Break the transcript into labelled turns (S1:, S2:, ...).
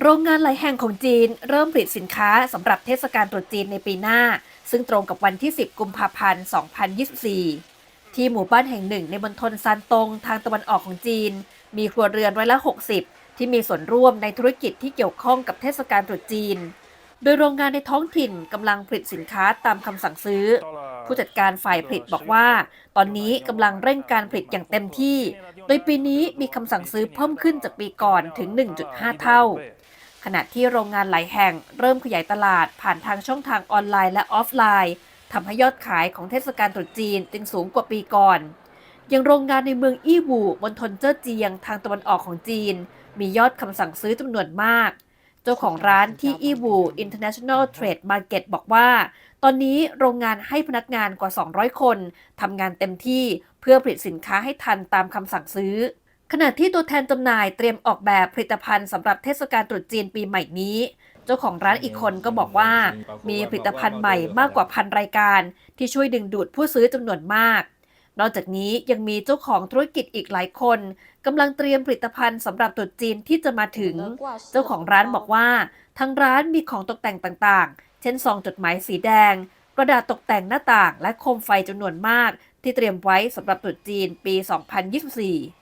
S1: โรงงานหลายแห่งของจีนเริ่มผลิตสินค้าสำหรับเทศกาลตรุษจีนในปีหน้า ซึ่งตรงกับวันที่ 10 กุมภาพันธ์ 2024 ที่หมู่บ้านแห่งหนึ่งในมณฑลซานตงทางตะวันออกของจีน มีครัวเรือนร้อยละ 60 ที่มีส่วนร่วมในธุรกิจที่เกี่ยวข้องกับเทศกาลตรุษจีน โดยโรงงานในท้องถิ่นกำลังผลิตสินค้าตามคำสั่งซื้อ ผู้จัดการฝ่ายผลิตบอกว่า ตอนนี้กำลังเร่งการผลิตอย่างเต็มที่ โดยปีนี้มีคำสั่งซื้อเพิ่มขึ้นจากปีก่อนถึง 1.5 เท่า ขณะที่โรงงานหลายแห่งเริ่มขยายตลาดผ่านทางช่องทางออนไลน์และออฟไลน์ทำให้ยอดขายของเทศกาลตรุษจีนจึงสูงกว่าปีก่อนอย่างโรงงานในเมืองอี้บูมณฑลเจ้อเจียงทางตะวันออกของจีน มียอดคำสั่งซื้อจำนวนมาก เจ้าของร้านที่อี้บู International Trade Market บอกว่า ตอนนี้โรงงานให้พนักงานกว่า 200 คนทำงานเต็มที่ เพื่อผลิตสินค้าให้ทันตามคำสั่งซื้อ ขณะที่ตัวแทนจำหน่ายเตรียมออกแบบผลิตภัณฑ์สำหรับเทศกาลตรุษจีนปีใหม่นี้ เจ้าของร้านอีกคนก็บอกว่า มีผลิตภัณฑ์ใหม่มากกว่าพันรายการ ที่ช่วยดึงดูดผู้ซื้อจำนวนมาก นอกจากนี้ยังมีเจ้าของธุรกิจอีกหลายคนกำลังเตรียมผลิตภัณฑ์สำหรับตรุษจีนที่จะมาถึง เจ้าของร้านบอกว่าทางร้านมีของตกแต่งต่างๆ เช่นซองจดหมายสีแดง กระดาษตกแต่งหน้าต่างและโคมไฟจำนวนมาก ที่เตรียมไว้สำหรับตรุษจีนปี 2024